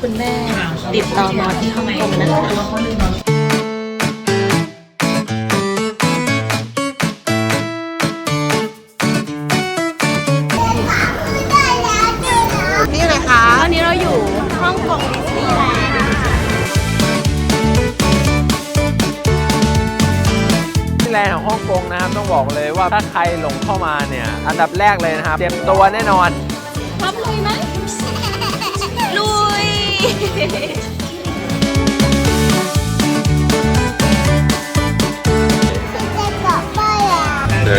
คุณแม่ติดต่อมอที่ฮ่องกงนะคะนี่เลยคะตอนนี้เราอยู่ฮ่องกงดิสนีย์แลนด์ที่แลนด์ของฮ่องกงนะครับต้องบอกเลยว่าถ้าใครหลงเข้ามาเนี่ย อันดับแรกเลยนะครับ เตรียมตัวแน่นอน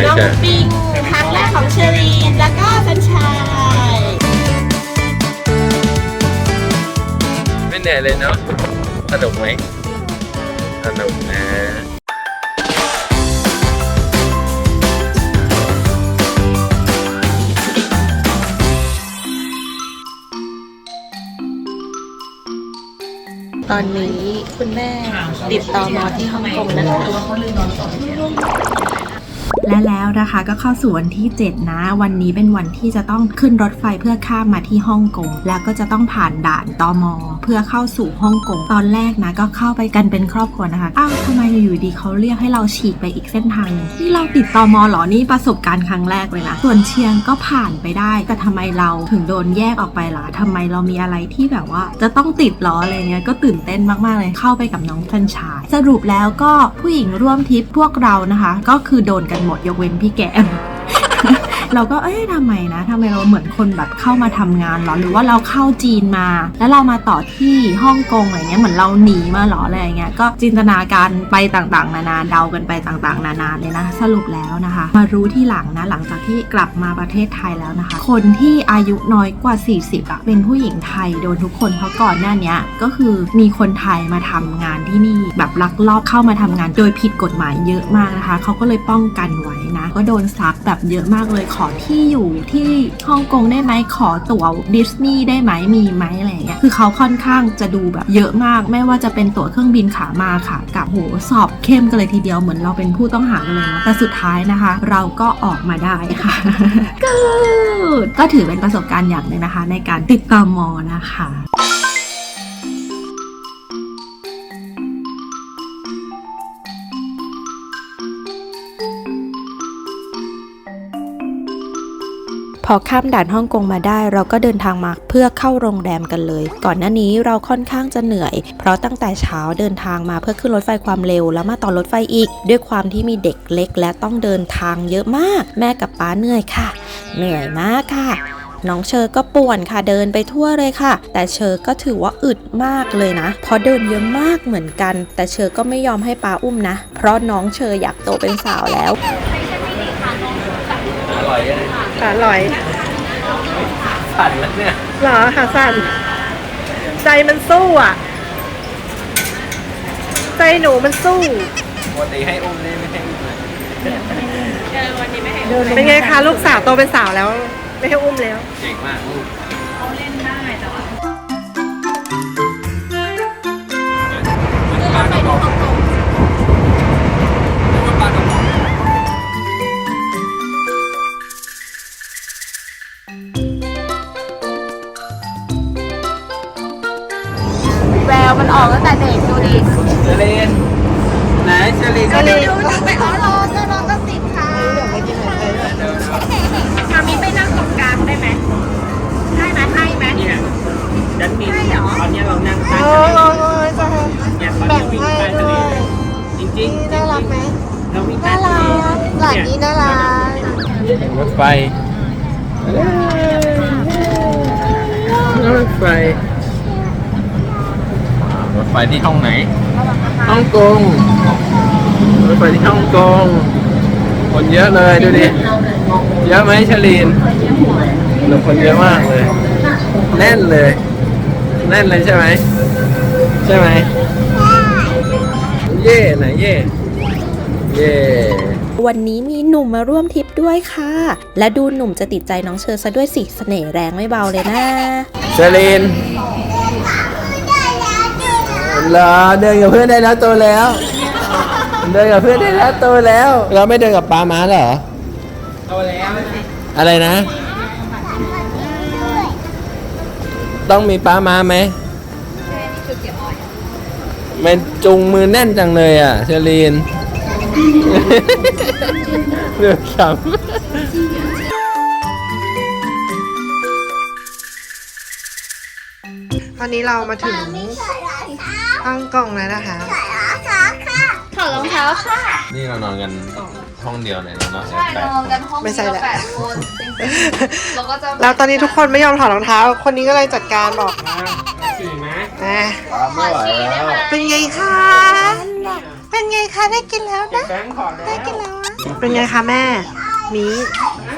น้องปิงครั้งแรกของเชอรีนแล้วก็สัญชัยไม่เหนื่อยเลยเนาะสนุกไหมสนุกนะ ตอนนี้คุณแม่ติดต่อมอที่ฮ่องกงนะคะและแล้วนะคะก็เข้าสู่วันที่ 7 นะ วันนี้เป็นวันที่จะต้องขึ้นรถไฟเพื่อข้ามมาที่ฮ่องกงแล้วก็จะต้องผ่านด่านตอมเพื่อเข้าสู่ฮ่องกงตอนแรกนะก็เข้าไปกันเป็นครอบครัวนะคะอ้าวทำไมอยู่ดีเขาเรียกให้เราฉีกไปอีกเส้นทางนี่เราติดตอมเหรอนี่ประสบการณ์ครั้งแรกเลยนะส่วนเชียงก็ผ่านไปได้ แต่ทำไมเราถึงโดนแยกออกไปล่ะทำไมเรามีอะไรที่แบบว่า จะต้องติดล้ออะไรเงี้ยก็ตื่นเต้นมากๆเลยเข้าไปกับน้องสัญชายสรุปแล้วก็ผู้หญิงร่วมทริปพวกเรานะคะ ก็คือโดนกันหมดยกเว้นพี่แกม เราก็เอ๊ะทำไมนะทำไมเราเหมือนคนแบบเข้ามาทำงานเหรอหรือว่าเราเข้าจีนมา แล้วเรามาต่อที่ฮ่องกงอะไรเงี้ยเหมือนเราหนีมาเหรออะไรเงี้ยก็จินตนาการไปต่างๆ นานาเดากันไปต่างๆ นานาเลยนะสรุปแล้วนะคะ มารู้ที่หลังนะหลังจากที่กลับมาประเทศไทยแล้วนะคะ คนที่อายุน้อยกว่า 40อะเป็นผู้หญิงไทยโดนทุกคนเพราะก่อนหน้าเนี้ยก็คือมีคนไทยมาทำงานที่นี่แบบลักลอบเข้ามาทำงาน โดยผิดกฎหมายเยอะมากนะคะเขาก็เลยป้องกันไว้นะ ก็โดนซักแบบเยอะมากเลยขอที่อยู่ที่ฮ่องกงได้ไหมขอตั๋วดิสนีย์ได้ไหมมีไหมอะไรอย่างเงี้ยคือเขาค่อนข้างจะดูแบบเยอะมาก ไม่ว่าจะเป็นตั๋วเครื่องบินขามาค่ะ กับโหสอบเข้มกันเลยทีเดียวเหมือนเราเป็นผู้ต้องหากันเลยนะแต่สุดท้ายนะคะ เราก็ออกมาได้ค่ะก็ก็ถือเป็นประสบการณ์อย่างหนึ่งนะคะ ในการติดตามมอนะคะ อข้ามด่านฮ่องกงมาได้ เราก็เดินทางมาเพื่อเข้าโรงแรมกันเลย ก่อนหน้านี้เราค่อนข้างจะเหนื่อย เพราะตั้งแต่เช้าเดินทางมาเพื่อขึ้นรถไฟความเร็วแล้วมาต่อรถไฟอีก ด้วยความที่มีเด็กเล็ก และต้องเดินทางเยอะมาก แม่กับป้าเหนื่อยค่ะ เหนื่อยมากค่ะน้องเชอก็ป่วนค่ะเดินไปทั่วเลยค่ะ แต่เชอก็ถือว่าอึดมากเลยนะ เพราะเดินเยอะมากเหมือนกัน แต่เชอก็ไม่ยอมให้ป้าอุ้มนะ เพราะน้องเชออยากโตเป็นสาวแล้วอร่อยเลย อร่อยสั่นแล้วเนี่ยหรอค่ะสันใจมันสู้อะ ใจหนูมันสู้ปกติให้อุ้มนี่ไม่ให้อุ้มเลยเป็นไงคะลูกสาวโตเป็นสาวแล้ว ไม่ให้อุ้มแล้วเก่งมากลูกปลากระป๋องปล มันออกตั้งแต่เด็กดูดิเชอรีนไหนเชอรีนเดี๋ยวดูไปอ๋อรอจะรอก็ติดค่ะมามีไปนั่งตรงกลางได้ไหมได้ไหมให้ไหมเนี่ยดันมีใช่เหรอตอนนี้เรานั่งใต้โอ้ทะเลโอ้ยจะเนี่ยตอนนี้วิ่งใต้ทะเลจริงๆจริงๆน่ารักไหมเราวิ่งใต้น่าทะรัเลกหลานนี้น่ารักรถไฟรถไฟรถ ไฟที่ห้องไหนฮ่องกงรถไฟที่ฮ่องกงคนเยอะเลยดูดิเยอะไหมชลีนหนูคนเยอะมากเลย แน่นเลย แน่นเลยใช่ไหมใช่ไหมเย่ไหนเย่เย่วันนี้มีหนุ่มมาร่วมทริปด้วยค่ะ และดูหนุ่มจะติดใจน้องเชอซะด้วยสิเสน่ห์แรงไม่เบาเลยนะเชลีน เหรอเดินกับเพื่อนได้แล้วโตแล้ว เดินกับเพื่อนได้แล้วโตแล้ว เราไม่เดินกับปามาเหรอโตแล้วอะไรนะ ต้องมีป้ามาไหมมันจุงมือแน่นจังเลยอะเชอรีนเลือกขำตอนนี้เรามาถึง ฮ่องกงแล้วนะคะ ถอดรองเท้าค่ะนี่เรานอนกันห้องเดียวเลยเนาะใช่นอนกันห้องไม่ใช่แหละ แปดคนจริงๆเราก็จะแล้วตอนนี้ทุกคนไม่ยอมถอดรองเท้า คนนี้ก็เลยจัดการบอกฉี่ไหมนะไม่ไหวแล้วเป็นไงคะ เป็นไงคะได้กินแล้วนะ แบงค์ขอแล้วได้กินแล้วอะเป็นไงคะแม่มี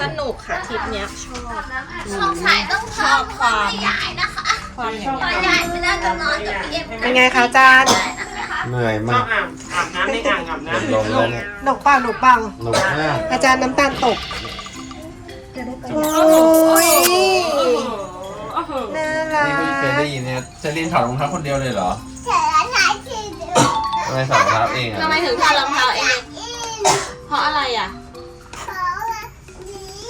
สนุกค่ะทริปเนี้ยชอบ สงสัยต้องชอบความใหญ่นะ คะความอย่างตัวเงี้ยใหญ่ไม่น่าจะนอนกับพี่เอ็มเป็นไงคะจานเหนื่อยชอมาบกอาบอาบน้ำในอ่างอาบน้ำลงแล้วเนี่ยหนกเปล่าหนกเปล่าหนุกมากอาจารย์น้ำตาลตกโอ้ยน่ารันี่ไม่เคยกได้ยินเนี่ยเชอรีนถอดรองเท้าคนเดียวเลยเหรอเฉยแล้วใช้ทีเดียวทำไมถอดรองเท้าเองอะทำไมถึงถอดรองเท้าเองเพราะอะไรอะ เขาละนี้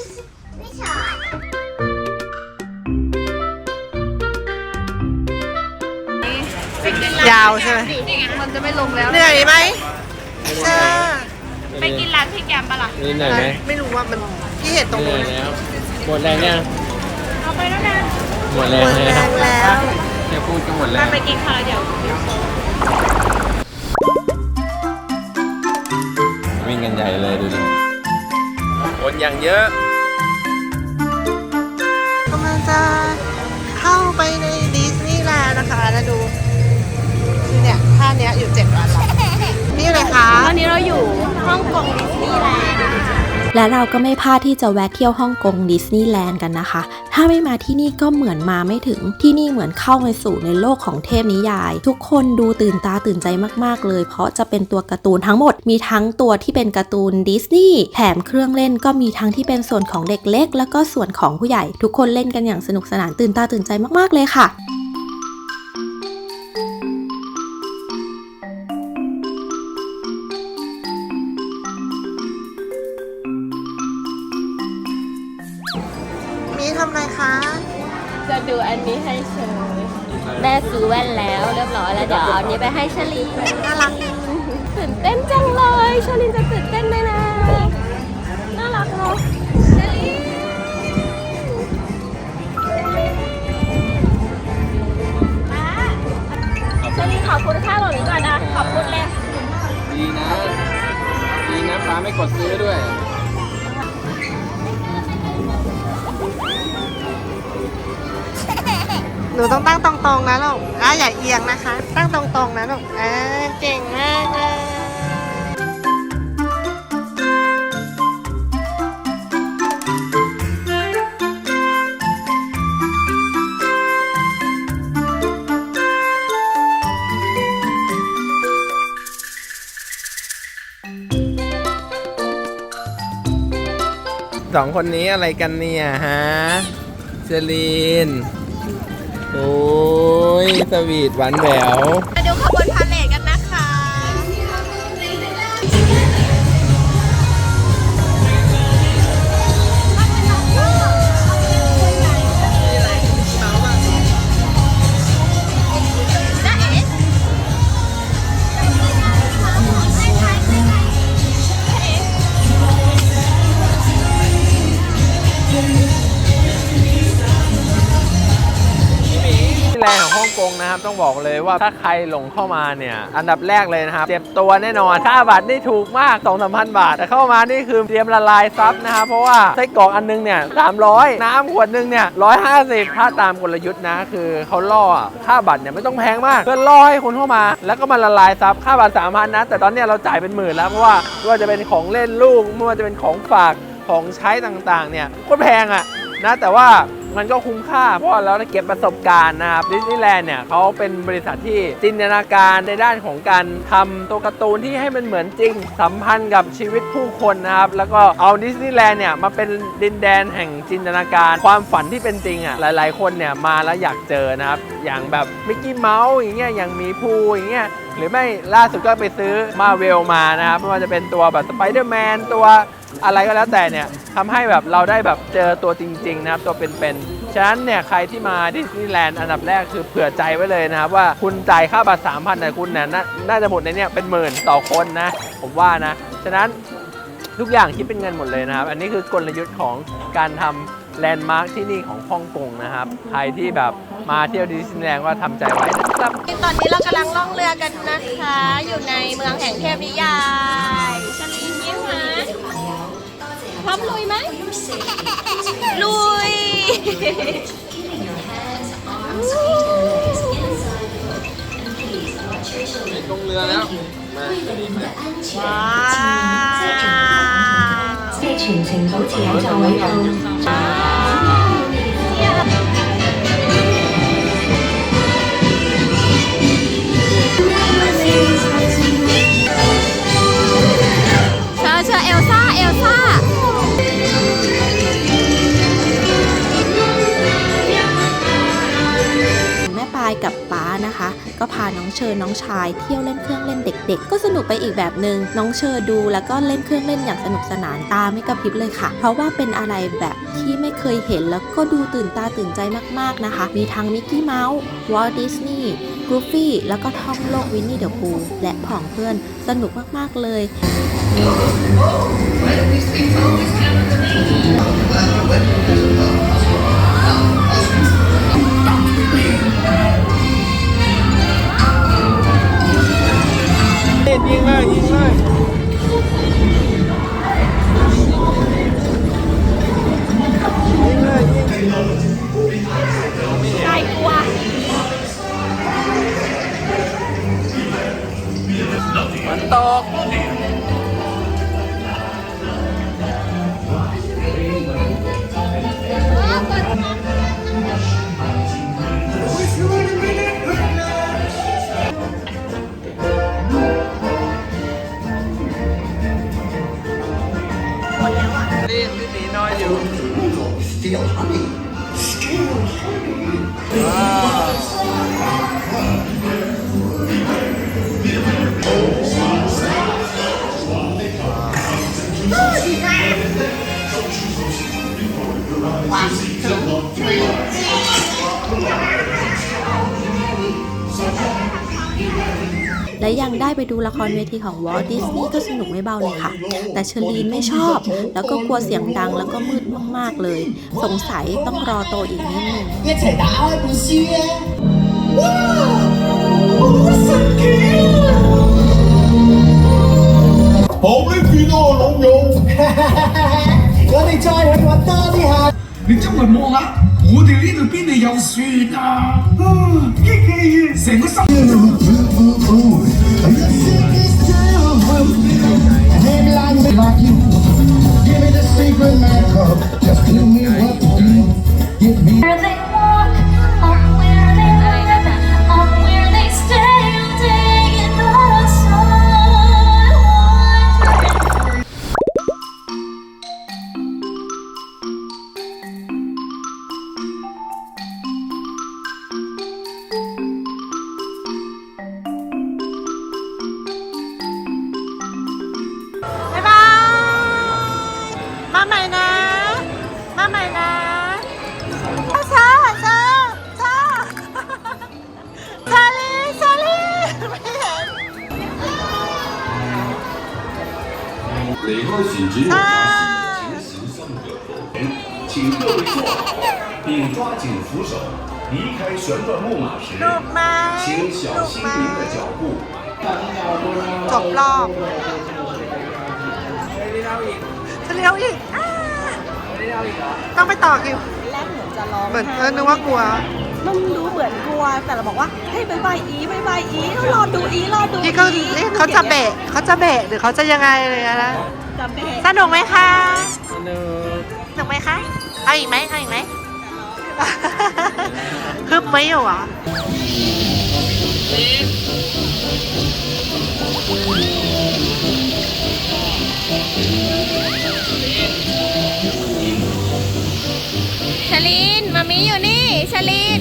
ไม่ชอบาวใช่ไหมมันจะไม่ลงแล้วเหนื่อยไหมเออไปกินร้านพี่แกมปะล่ะนี่เหนื่อยไหมไม่รู้ว่ามันพี่เห็นตรงเหนื่นู้อยนแล้วหมดแรงยังเอาไปแล้วนะหมดแรหมงดแล้แรวงแล้วจะพูดก็หมดแรงไปกินข้าวเดี๋ยววิ่งกันใหญ่เลยดูดิคนอย่างเยอะกำลังจะ เนี่เนี้ยอยู่เจ็ดวันละนี่เลยคะตอนนี้เราอยู่ฮ่องกงดิสนีย์แลนด์และเราก็ไม่พลาดที่จะแวะเที่ยวฮ่องกงดิสนีย์แลนด์กันนะคะ ถ้าไม่มาที่นี่ก็เหมือนมาไม่ถึง ที่นี่เหมือนเข้าไปสู่ในโลกของเทพนิยาย ทุกคนดูตื่นตาตื่นใจมากๆเลย เพราะจะเป็นตัวการ์ตูนทั้งหมด มีทั้งตัวที่เป็นการ์ตูนดิสนีย์ แถมเครื่องเล่นก็มีทั้งที่เป็นส่วนของเด็กเล็ก แล้วก็ส่วนของผู้ใหญ่ ทุกคนเล่นกันอย่างสนุกสนานตื่นตาตื่นใจมากๆเลยค่ะ ยชลินจะตื่นเต้นไหมนะ น่ารักเนาะชลีชลีขอบคุณค่าหล่นก่อนนะ ขอบคุณเลยดีนะ ดีนะฟ้าไม่กดซื้อด้วยหนูต้องตั้งตรงๆนะลูกอะอย่าเอียงนะคะ ตั้งตรงๆนะลูกอ่า สองคนนี้อะไรกันเนี่ยฮะเจลีน โอ้ยสวีทหวานแหวว แรงของฮ่องกงนะครับ ต้องบอกเลยว่าถ้าใครหลงเข้ามาเนี่ย อันดับแรกเลยนะครับ เจ็บตัวแน่นอนค่าบัตรนี่ถูกมาก2 3 0 0 0 บาท แต่เข้ามานี่คือเตรียมละลายซับนะครับ เพราะว่าไส้กรอกอันนึงเนี่ย300 น้ำขวดนึงเนี่ย150ถ้าตามกลยุทธ์นะ คือเขาล่อค่าบัตรเนี่ยไม่ต้องแพงมากเพื่อล่อให้คนเข้ามา แล้วก็มาละลายซับค่าบัตร3,000นะแต่ตอนเนี้ยเราจ่ายเป็นหมื่นแล้วเพราะว่าไม่ว่าจะเป็นของเล่นลูกไม่ว่าจะเป็นของฝากของใช้ต่างๆเนี่ยโคตรแพงอะนะแต่ว่า มันก็คุ้มค่า เพราะว่าเราได้เก็บประสบการณ์นะครับดิสนีย์แลนด์เนี่ยเขาเป็นบริษัทที่จินตนาการในด้านของการทำตัวการ์ตูนที่ให้มันเหมือนจริง สัมพันธ์กับชีวิตผู้คนนะครับ แล้วก็เอาดิสนีย์แลนด์เนี่ยมาเป็นดินแดนแห่งจินตนาการ ความฝันที่เป็นจริงอะหลาย ๆ คนเนี่ยมาแล้วอยากเจอนะครับ อย่างแบบมิกกี้เมาส์อย่างเงี้ยอย่างมีภูอย่างเงี้ยหรือไม่ล่าสุดก็ไปซื้อมาเวลมานะครับไม่ว่าจะเป็นตัวแบบสไปเดอร์แมนตัว อะไรก็แล้วแต่เนี่ยทำให้แบบเราได้แบบเจอตัวจริงๆนะครับตัวเป็นๆฉะนั้นเนี่ยใครที่มาดิสนีย์แลนด์อันดับแรกคือเผื่อใจไว้เลยนะครับว่าคุณจ่ายค่าบัตร3,000แต่คุณเนี่ยน่าน่าจะหมดในเนี่ยเป็นหมื่นต่อคนนะ ผมว่านะฉะนั้นทุกอย่างคิดเป็นเงินหมดเลยนะครับ อันนี้คือกลยุทธ์ของการทำแลนด์มาร์คที่นี่ของฮ่องกงนะครับ ใครที่แบบมาเที่ยวดิสนีย์แลนด์ก็ทำใจไว้นะครับ ตอนนี้เรากำลังล่องเรือกันนะคะ อยู่ในเมืองแห่งเทพนิยายชลีนยิ้มนะ พร้อมลุยไหม ลุย ลงเรือแล้ว ว้าว 在全程保持有座位度。 นะคะ ก็พาน้องเชอร์น้องชายเที่ยวเล่นเครื่องเล่นเด็ก ๆ ก็สนุกไปอีกแบบหนึ่งน้องเชอร์ดูแล้วก็เล่นเครื่องเล่นอย่างสนุกสนานตาไม่กระพริบเลยค่ะ เพราะว่าเป็นอะไรแบบที่ไม่เคยเห็นแล้วก็ดูตื่นตาตื่นใจมากๆนะคะ มีทั้งมิกกี้เมาส์วอลดิสนีย์กรูฟี่แล้วก็ท่องโลกวินนี่เดอะพูและผองเพื่อนสนุกมาก ๆ เลย ยิงเลยยิงเลยยิงเลยยิงใครกลัวมันตก ว้ ได้ไปดูละครเวทีของวอลดิสนีย์ก็สนุกไม่เบาเลยค่ะ แต่เชอรีนไม่ชอบ แล้วก็กลัวเสียงดังแล้วก็มืดมาก ๆ เลย สงสัยต้องรอโตอีกนิดนึง 一齐打开本书啊！哇，好神奇啊！好呢边啊，老友，我哋再去揾多啲客。你周围望下，我哋呢度边度有雪啊？啊，激气啊！成个心。 Give me the secret magic, just tell me what 离开时只有发现情形相可否，请各位坐好，并抓紧扶手。离开旋转木马时 ลูกไหม 请小 ลูก 心 ไหม 您的脚步。 จบรอบจะเลี้ยวอีกอ้าต้องไปต่อคิว แรกเหมือนจะร้อง เหมือนเออนึกว่ากลัว มันดูเหมือนกลัว แต่เราบอกว่า เฮ้ยบายบายอีบายบายอีรอดูอีรอดู พี่เขา อี เอ๊ะเขาจะเบะเขาจะเบะหรือเขาจะยังไงเลยนะ จะเบะ สนุกไหมคะ สนุก สนุกไหมคะ เอาอีกไหมเอาอีกไหมคึบไหมอยู่เหรอชลีนมามีอยู่นี่ชลีน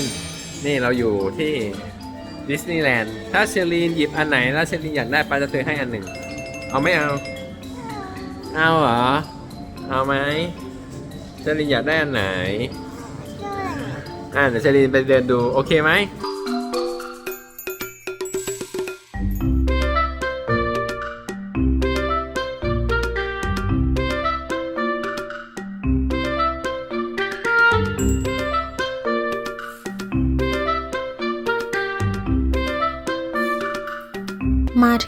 น นี่เราอยู่ที่ดิสนีย์แลนด์ ถ้าเชลีนหยิบอันไหนแล้วเชลีนอยากได้ป้าจะซื้อให้อันหนึ่ง เอาไม่เอา เอาเหรอ เอาไหมเชลีนอยากได้อันไหน อ่าเดี๋ยวเชลีนไปเดินดู โอเคไหม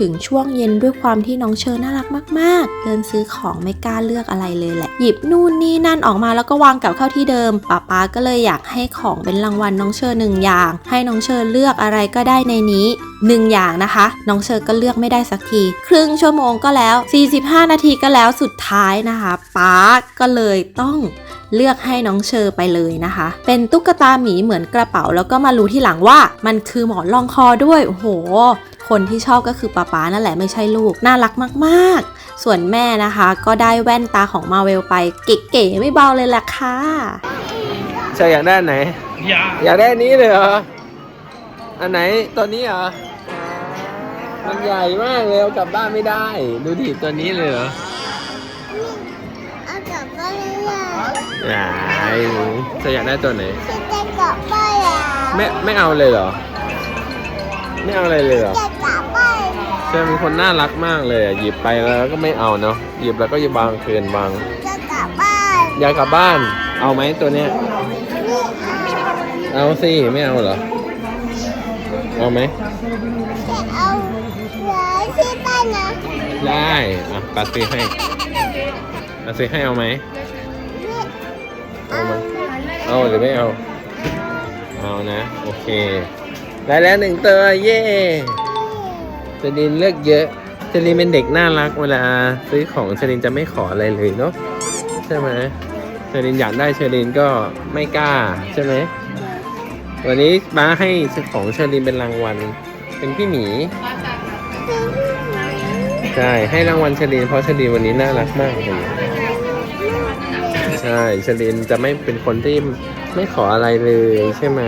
ถึงช่วงเย็นด้วยความที่น้องเชอน่ารักมาก ๆ เดินซื้อของไม่กล้าเลือกอะไรเลยแหละ หยิบนู่นนี่นั่นออกมาแล้วก็วางกลับเข้าที่เดิมป้าป๊าก็เลยอยากให้ของเป็นรางวัลน้องเชอหนึ่งอย่าง ให้น้องเชอเลือกอะไรก็ได้ในนี้หนึ่งอย่างนะคะ น้องเชอร์ก็เลือกไม่ได้สักที ครึ่งชั่วโมงก็แล้ว 45 นาทีก็แล้วสุดท้ายนะคะป๊าก็เลยต้องเลือกให้น้องเชอร์ไปเลยนะคะ เป็นตุ๊กตาหมีเหมือนกระเป๋าแล้วก็มารู้ที่หลังว่า มันคือหมอนรองคอด้วย โอ้โห คนที่ชอบก็คือป๊าป๊านั่นแหละไม่ใช่ลูก น่ารักมากๆ ส่วนแม่นะคะ ก็ได้แว่นตาของมาเวลไปเก๋ๆไม่เบาเลยล่ะค่ะเชออยากได้อันไหนอย่าอยากได้อันนี้เลยเหรอ อันไหนตัวนี้เหรอ มันใหญ่มากเลยเอากลับบ้านไม่ได้ ดูดิตัวนี้เลยเหรอเอากลับบ้านเลยไหนเชออยากได้ตัวไหนฉันจะกลับบ้านแล้วไม่ไม่เอาเลยเหรอ ไม่เอาอะไรเลยเหรอจะกลับบ้านเชอเป็นคนน่ารักมากเลยอะหยิบไปแล้วก็ไม่เอาเนาะหยิบแล้วก็จะบางคืนบางจะกลับบ้านอยากกลับบ้าน เอาไหมตัวเนี้ยเอาสิไม่เอาเหรอ เอาไหม จะเอาเหลือที่บ้านนะได้อะปาซื้อให้ปาซื้อให้เอาไหมเอาไหม เอาหรือไม่เอา เอานะ โอเค ได้แล้วหนึ่งตัวเย่เจลินเลือกเยอะเจลินเป็นเด็กน่ารักเวลาซื้อของเชลินจะไม่ขออะไรเลยเนาะใช่ไหมเชลินอยากได้เชลินก็ไม่กล้าใช่ไหมวันนี้บ้าให้ของเชลินเป็นรางวัล เป็นพี่หมีใช่ให้รางวัลเชลินเพราะเชลินวันนี้น่ารักมากเลยใช่เชลินจะไม่เป็นคนที่ไม่ขออะไรเลยใช่ไหม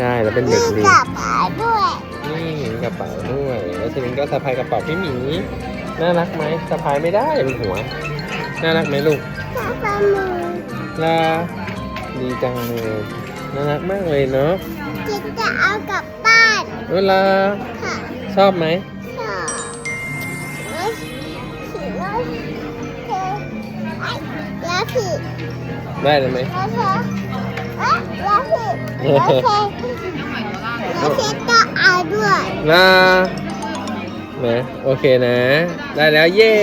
ใช่แล้วเป็นเด็กดีกลับบ้านด้วยนี่มีกระเป๋าด้วย แล้วเชลินก็สะพายกระเป๋าพี่หมีน่ารักไหมสะพายไม่ได้เป็นหัว น่ารักไหมลูกกลับบ้านมือลาดีจังเลยน่ารักมากเลยเนาะจิตจะเอากลับบ้านเวลาค่ะชอบไหมชอบแล้วผีแล้วเธอไอ้แล้วผีได้เลยไหม แล้วเธอเอ๊ะแล้วผีแล้วเธอแล้วเธอก็เอาด้วยลานะโอเคนะ ได้แล้วเย่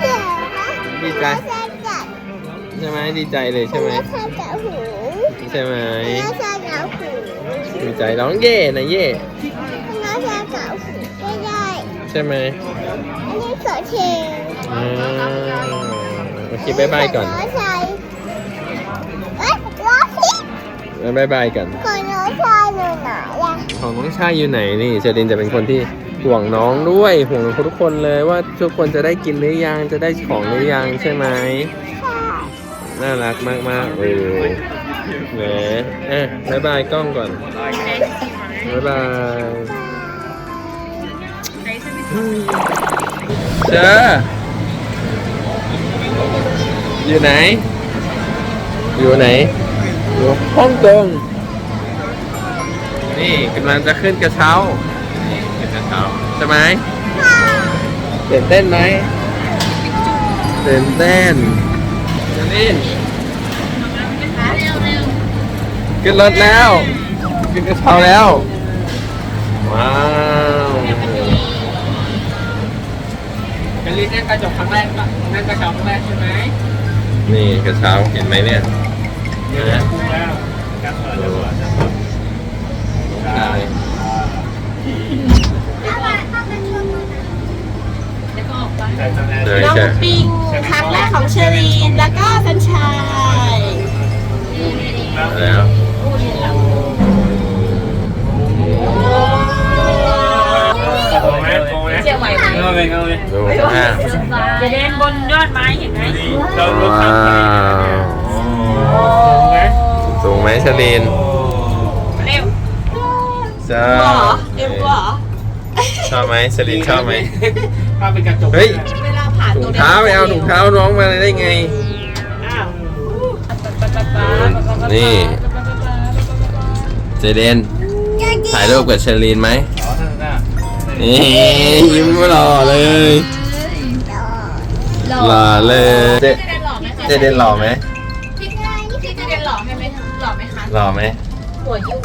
เดี๋ยวนะดีใจแล้วเธอจัดใช่ไหมดีใจเลยใช่ไหมแล้วเธอจัดหูใช่ไหมแล้วเธอจัดหูดีใจร้องเย่นะเย่แล้วเธอจัดหูไม่ได้ใช่ไหมอันนี้ขอเชงอ่าโอเคบายบายก่อน บายบายกันขอน้องชายหน่อยหน่อยอะของน้องชายอยู่ไหนนี่เจรินจะเป็นคนที่ห่วงน้องด้วย ห่วงทุกคนเลยว่าทุกคนจะได้กินหรือยังจะได้ของหรือยังใช่ไหมค่ะน่ารักมากๆเลยแหมเอ๊ะบายบายกล้องก่อนบายบายเจออยู่ไหน อยู่ไหนอยู่ ฮ่องกงนี่กำลังจะขึ้นกระเช้า นี่ขึ้นกระเช้าใช่ไหมตื่นเต้นไหมตื่นเต้นนี่ขึ้นรถแล้วขึ้นกระเช้าแล้ว ว้าวเป็นลิ้นนั่งกระจกครั้งแรกปะนั่งกระจกครั้งแรกใช่ไหมนี่กระเช้าเห็นไหมเนี่ย นะถูกแล้วการเปิดแล้วอะใช่ใช่ใช่ใช่น้องใช่ปิงครั้งแรกของเชอรีน แล้วก็สัญชัยแล้วโกงไหมโกงไหมเจียวไหวไหมเอาเลยเอาเลยดูข้างหน้า จะเดินบนยอดไม้เห็นไหมเราเราว้าทำไงวโกง ไหมสูงไหมชลินโอ้ใช่กลัวเหรอเอ็มกลัวเหรอชอบไหมเชลินชอบไหม ภาพเป็นกระจกเฮ้ย เวลาผ่านถุตรงงเท้าไปเอาถุงเท้าน้องมาได้ไง อ้าวนี่ เจเดนถ่ายรูปกับเชลินไหมอ๋อนั่นน่ะนี่ยิ้มหล่อเลยหล่อเลยเจเจเดนหล่อไหม หล่อไหมคะหล่อไหมหัวยุ่ง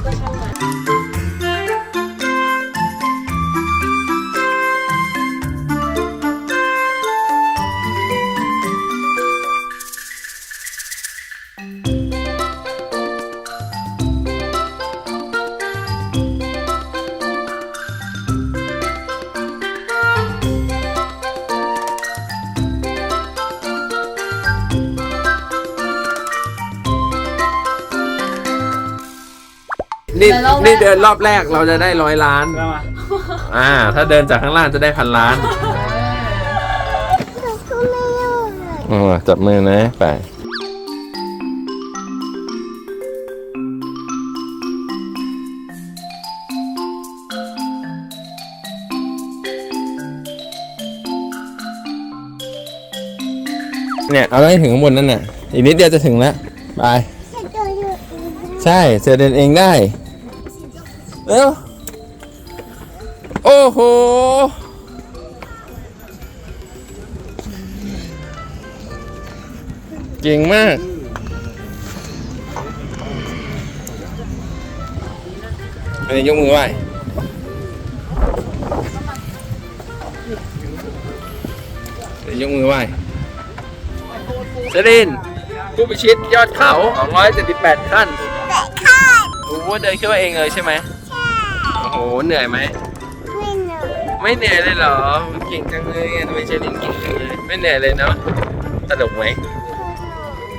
นี่นี่เดินรอบแรกเราจะได้ร้อยล้าน แล้วมาอ่า ถ้าเดินจากข้างล่างจะได้พันล้านหนูก็ไม่รู้เลยอ๋อจับมือนะ ไป เนี่ย เอาให้ถึงข้างบนนั่นน่ะ อีกนิดเดียวจะถึงแล้ว ไปฉันจะอยู่อีกใช่เจเดินเองได้ เร็ว โอ้โห เก่งมาก อันนี้ยกมือไหว้อันนี้ยกมือไหว้เจรินผู้พิชิตยอดเขา 278 ขั้นแต่ข้าโอ้โหเดินขึ้นมาเองเลยใช่ไหมใช่โอ้โห เหนื่อยไหม ไม่หนูไม่เหนื่อยเลยเหรอ เก่งจังเลยอะทำไมเชลินเก่งจังเลย ไม่เหนื่อยเลยเนาะสนุกไหม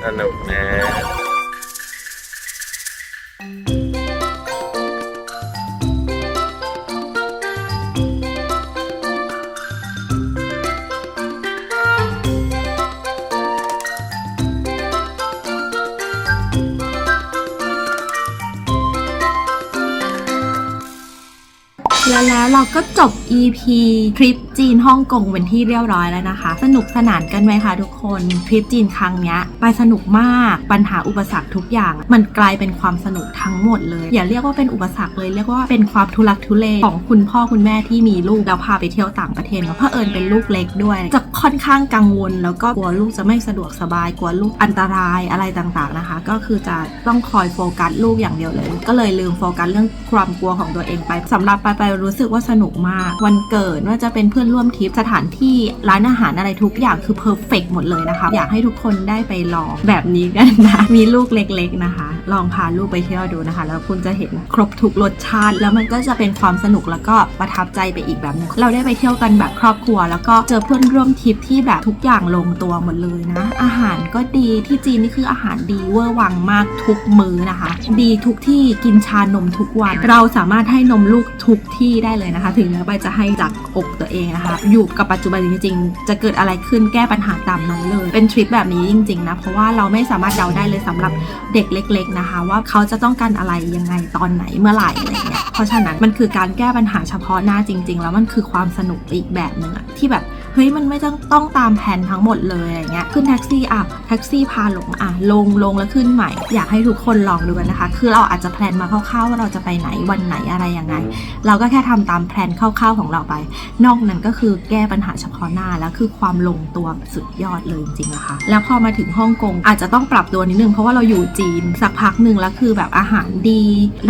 สนุกนะ ก็จบ EP คลิปจีนฮ่องกงเป็นที่เรียบร้อยแล้วนะคะ สนุกสนานกันไหมคะทุกคนทริปจีนครั้งนี้ไปสนุกมากปัญหาอุปสรรคทุกอย่าง มันกลายเป็นความสนุกทั้งหมดเลย อย่าเรียกว่าเป็นอุปสรรคเลยเรียกว่าเป็นความทุลักทุเลของคุณพ่อคุณแม่ที่มีลูกแล้วพาไปเที่ยวต่างประเทศเนาะเพราะเอิญเป็นลูกเล็กด้วย จะค่อนข้างกังวล แล้วก็กลัวลูกจะไม่สะดวกสบายกลัวลูกอันตรายอะไรต่างๆนะคะ ก็คือจะต้องคอยโฟกัสลูกอย่างเดียวเลย ก็เลยลืมโฟกัสเรื่องความกลัวของตัวเองไปสำหรับไปไปรู้สึกว่าสนุกมาก วันเกิดว่าจะเป็นเพื่อนร่วมทริปสถานที่ร้านอาหารอะไรทุกอย่างคือเพอร์เฟกหมดเลยนะคะ อยากให้ทุกคนได้ไปลองแบบนี้กันนะมีลูกเล็กๆนะคะ ลองพาลูกไปเที่ยวดูนะคะ แล้วคุณจะเห็นครบทุกรสชาติ แล้วมันก็จะเป็นความสนุกแล้วก็ประทับใจไปอีกแบบนึงเราได้ไปเที่ยวกันแบบครอบครัว แล้วก็เจอเพื่อนร่วมทริปที่แบบทุกอย่างลงตัวหมดเลยนะ อาหารก็ดีที่จีนนี่คืออาหารดีเวอร์วังมากทุกมื้อนะคะ ดีทุกที่กินชานมทุกวัน เราสามารถให้นมลูกทุกที่ได้เลยนะคะ ถึงแม้ไปจะให้จากอกตัวเองนะคะ อยู่กับปัจจุบันจริงๆ จะเกิดอะไรขึ้นแก้ปัญหาตามนั้นเลย เป็นทริปแบบนี้จริงๆนะ เพราะว่าเราไม่สามารถเดาได้เลยสำหรับเด็กเล็ก ๆนะคะ ว่าเขาจะต้องการอะไรยังไงตอนไหนเมื่อไหร่อะไรเงี้ย เพราะฉะนั้นมันคือการแก้ปัญหาเฉพาะหน้าจริง ๆ แล้วมันคือความสนุกอีกแบบหนึ่งที่แบบ เฮ้ยมันไม่ต้องต้องตามแผนทั้งหมดเลยอะไรเงี้ยขึ้นแท็กซี่อะแท็กซี่พาลงอะลงลงแล้วขึ้นใหม่ อยากให้ทุกคนลองดูกันนะคะ คือเราอาจจะแพลนมาคร่าวๆว่าเราจะไปไหนวันไหนอะไรยังไง เราก็แค่ทำตามแพลนคร่าวๆของเราไป นอกนั้นก็คือแก้ปัญหาเฉพาะหน้าแล้วคือความลงตัวสุดยอดเลยจริงๆนะคะแล้วพอมาถึงฮ่องกงอาจจะต้องปรับตัวนิดนึงเพราะว่าเราอยู่จีนสักพักหนึ่งแล้วคือแบบอาหารดี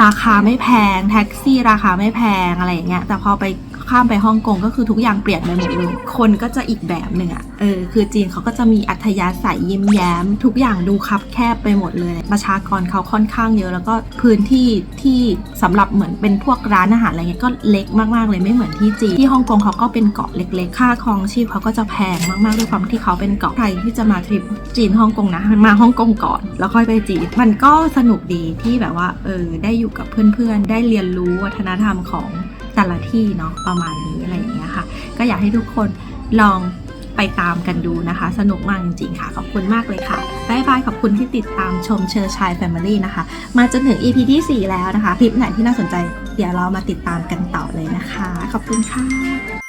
ราคาไม่แพงแท็กซี่ราคาไม่แพงอะไรอย่างเงี้ยแต่พอไป ข้ามไปฮ่องกงก็คือทุกอย่างเปลี่ยนไปหมดเลย คนก็จะอีกแบบหนึ่งอะเออ คือจีนเขาก็จะมีอัธยาศัยยิ้มแย้ม ทุกอย่างดูคับแคบไปหมดเลย ประชากรเขาค่อนข้างเยอะ แล้วก็พื้นที่ที่สำหรับเหมือนเป็นพวกร้านอาหารอะไรเงี้ยก็เล็กมากๆเลยไม่เหมือนที่จีนที่ฮ่องกงเขาก็เป็นเกาะเล็ก ๆ ค่าครองชีพเขาก็จะแพงมากๆด้วยความที่เขาเป็นเกาะใครที่จะมาทริปจีนฮ่องกงนะมาฮ่องกงก่อน แล้วค่อยไปจีนมันก็สนุกดีที่แบบว่าเออได้อยู่กับเพื่อนๆ ได้เรียนรู้วัฒนธรรมของ แต่ละที่เนาะประมาณนี้อะไรอย่างเงี้ยค่ะ ก็อยากให้ทุกคนลองไปตามกันดูนะคะ สนุกมากจริงๆค่ะ ขอบคุณมากเลยค่ะบายบายขอบคุณที่ติดตามชมเชอร์ชายแฟมิลี่นะคะ มาจนถึง EP ที่ 4 แล้วนะคะ คลิปไหนที่น่าสนใจ เดี๋ยวเรามาติดตามกันต่อเลยนะคะ ขอบคุณค่ะ